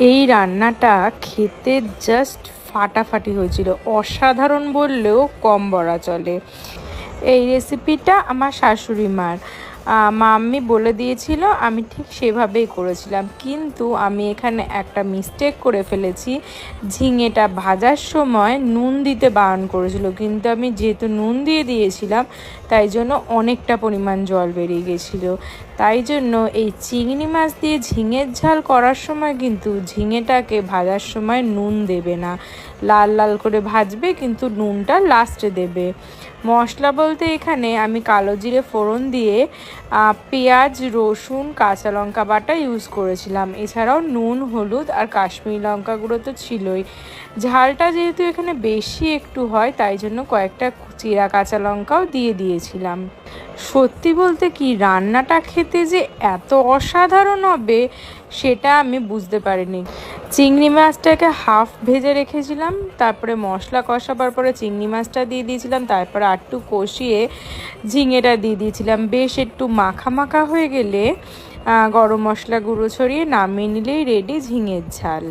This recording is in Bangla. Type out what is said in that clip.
এই রান্নাটা খেতে জাস্ট ফাটাফাটি হয়েছিল। অসাধারণ বললেও কম বলা চলে। এই রেসিপিটা আমার শাশুড়ি মার। মাম্মি বলে দিয়েছিল, আমি ঠিক সেভাবেই করেছিলাম। কিন্তু আমি এখানে একটা মিস্টেক করে ফেলেছি। ঝিঙেটা ভাজার সময় নুন দিতে বারণ করেছিল। কিন্তু আমি যেহেতু নুন দিয়ে দিয়েছিলাম, তাই জন্য অনেকটা পরিমাণ জল বেরিয়ে গেছিল। তাই জন্য এই চিংড়ি মাছ দিয়ে ঝিঙের ঝাল করার সময় কিন্তু ঝিঙেটাকে ভাজার সময় নুন দেবে না। লাল লাল করে ভাজবে, কিন্তু নুনটা লাস্টে দেবে। মশলা বলতে এখানে আমি কালো জিরে ফোড়ন দিয়ে পেঁয়াজ, রসুন, কাঁচা লঙ্কা বাটা ইউজ করেছিলাম। এছাড়াও নুন, হলুদ আর কাশ্মীরি লঙ্কাগুলো তো ছিলই। ঝালটা যেহেতু এখানে বেশি একটু হয়, তাই জন্য কয়েকটা চিরা কাঁচা লঙ্কাও দিয়ে দিয়েছিলাম। সত্যি বলতে কি, রান্নাটা খেতে যে এত অসাধারণ হবে, সেটা আমি বুঝতে পারিনি। চিংড়ি মাছটাকে হাফ ভেজে রেখেছিলাম, তারপরে মশলা কষাবার পরে চিংড়ি মাছটা দিয়ে দিয়েছিলাম, তারপরে আটটু কষিয়ে ঝিঙেটা দিয়ে দিয়েছিলাম। বেশ একটু মাখা মাখা হয়ে গেলে গরম মশলা গুঁড়ো ছড়িয়ে নামিয়ে নিলেই রেডি ঝিঙের ঝাল।